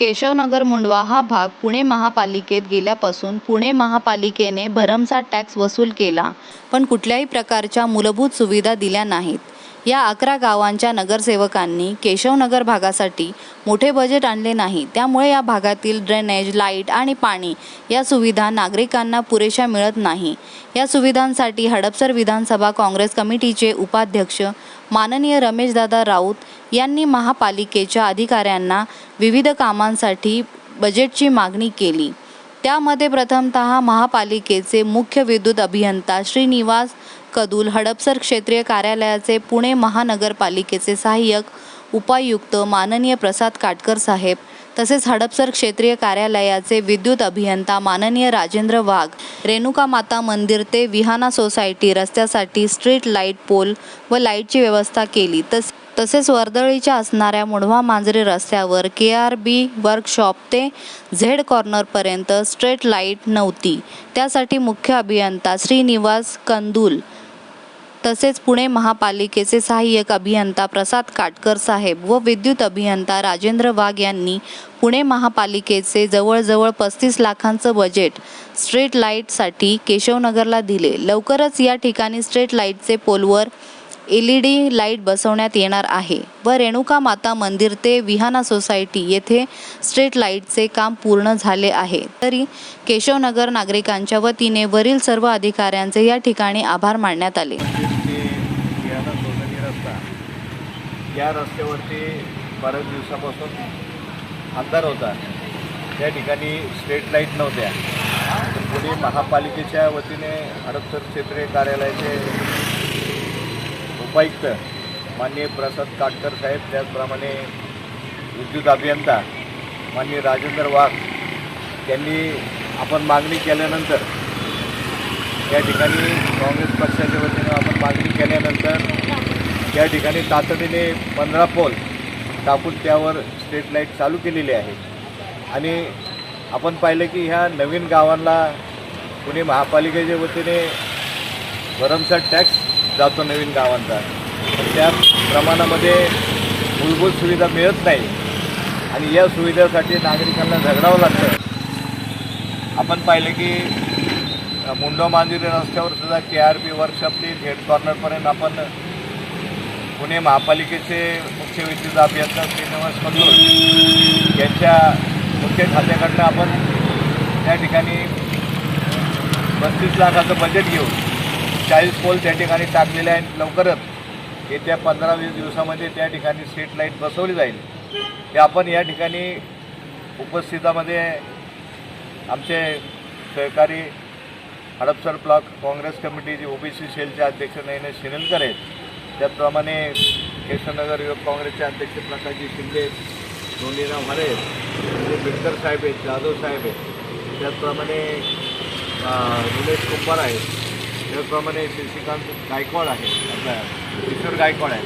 केशवनगर मुंडवा हा भाग पुणे महापालिकेत गेल्यापासून पुणे महापालिकेने भरमसाठ टॅक्स वसूल केला पण कुठल्याही प्रकारच्या मूलभूत सुविधा दिल्या नाहीत. या अकरा गावांच्या नगरसेवकांनी केशवनगर भागासाठी मोठे बजेट आणले नाही. त्यामुळे या भागातील ड्रेनेज लाइट आणि पाणी या सुविधा नागरिकांना पुरेशा मिळत नाही. या सुविधांसाठी हडपसर विधानसभा काँग्रेस कमिटीचे उपाध्यक्ष माननीय रमेशदादा राऊत यांनी महापालिकेच्या अधिकाऱ्यांना विविध कामांसाठी बजेटची मागणी केली. त्यामध्ये प्रथमतः महापालिकेचे मुख्य विद्युत अभियंता श्रीनिवास कदूल हडपसर क्षेत्रीय कार्यालयाचे पुणे महानगरपालिकेचे सहाय्यक उपायुक्त माननीय प्रसाद काटकर साहेब तसेच हडपसर क्षेत्रीय कार्यालयाचे विद्युत अभियंता माननीय राजेंद्र वाघ रेणुका माता मंदिर ते विहाना सोसायटी रस्त्यासाठी स्ट्रीट लाइट पोल व लाईटची व्यवस्था केली. तस तसेच वर्दळीच्या असणाऱ्या मुढवा मांजरे रस्त्यावर के आर बी वर्कशॉप ते झेड कॉर्नरपर्यंत स्ट्रेट लाइट नव्हती. त्यासाठी मुख्य अभियंता श्रीनिवास कंदूल तसेच पुणे महापालिकेचे सहाय्यक अभियंता प्रसाद काटकर साहेब व विद्युत अभियंता राजेंद्र वाघ यांनी पुणे महापालिकेचे जवळजवळ पस्तीस लाखांचं बजेट स्ट्रीट लाईटसाठी केशवनगरला दिले. लवकरच या ठिकाणी स्ट्रीट लाईटचे पोलवर एल ई डी लाइट बसवण्यात येणार आहे. व रेणुका माता मंदिर ते विहाना सोसायटी येथे स्ट्रीट लाईटचे काम पूर्ण झाले आहे. तरी केशवनगर नागरिकांच्या वतीने वरील सर्व अधिकाऱ्यांचे या ठिकाणी आभार मानण्यात आले. या रस्त्यावरती बऱ्याच दिवसापासून अंधार होता. त्या ठिकाणी स्ट्रीट लाइट नव्हत्या. पुणे महापालिकेच्या वतीने हडपसर क्षेत्रीय कार्यालयाचे उपायुक्त माननीय प्रसाद काटकर साहेब त्याचप्रमाणे विद्युत अभियंता माननीय राजेंद्र वाघ यांनी आपण मागणी केल्यानंतर या ठिकाणी काँग्रेस पक्षाच्या वतीनं आपण मागणी केल्यानंतर या ठिकाणी तातडीने पंधरा पोल टाकून त्यावर स्ट्रीट लाइट चालू केलेली आहे. आणि आपण पाहिलं की ह्या नवीन गावांना पुणे महापालिकेच्या वतीने भरमसाठ टॅक्स जातो नवीन गावांचा. त्या प्रमाणामध्ये मूलभूत सुविधा मिळत नाही. आणि या सुविधेसाठी नागरिकांना झगडावं लागतं. आपण पाहिलं की मुंडो मांजिरे रस्त्यावर सुद्धा के आर बी वर्कशॉप ते कॉर्नरपर्यंत आपण पुणे महापालिकेचे मुख्य विद्युत अभियंता श्रीनिवास मधूर यांच्या मुख्य खात्याकडनं आपण त्या ठिकाणी पस्तीस लाखाचं बजेट घेऊ चाळीस पोल त्या ठिकाणी टाकलेले आहेत लवकरच. येत्या पंधरा वीस दिवसामध्ये त्या ठिकाणी स्ट्रीट लाइट बसवली जाईल. ते आपण या ठिकाणी उपस्थितामध्ये आमचे सहकारी हडपसर ब्लॉक काँग्रेस कमिटीचे ओबीसी सेलचे अध्यक्ष नयने शिनलकर आहेत. त्याचप्रमाणे केशवनगर युवक काँग्रेसचे अध्यक्ष प्रकाशजी शिंदे दोन्हीराव हरे बिडकर साहेब आहेत जाधव साहेब आहेत. त्याचप्रमाणे अं, निलेश कुंभार आहेत. त्याचप्रमाणे शशिकांत गायकवाड आहे आपला किशोर गायकवाड आहे.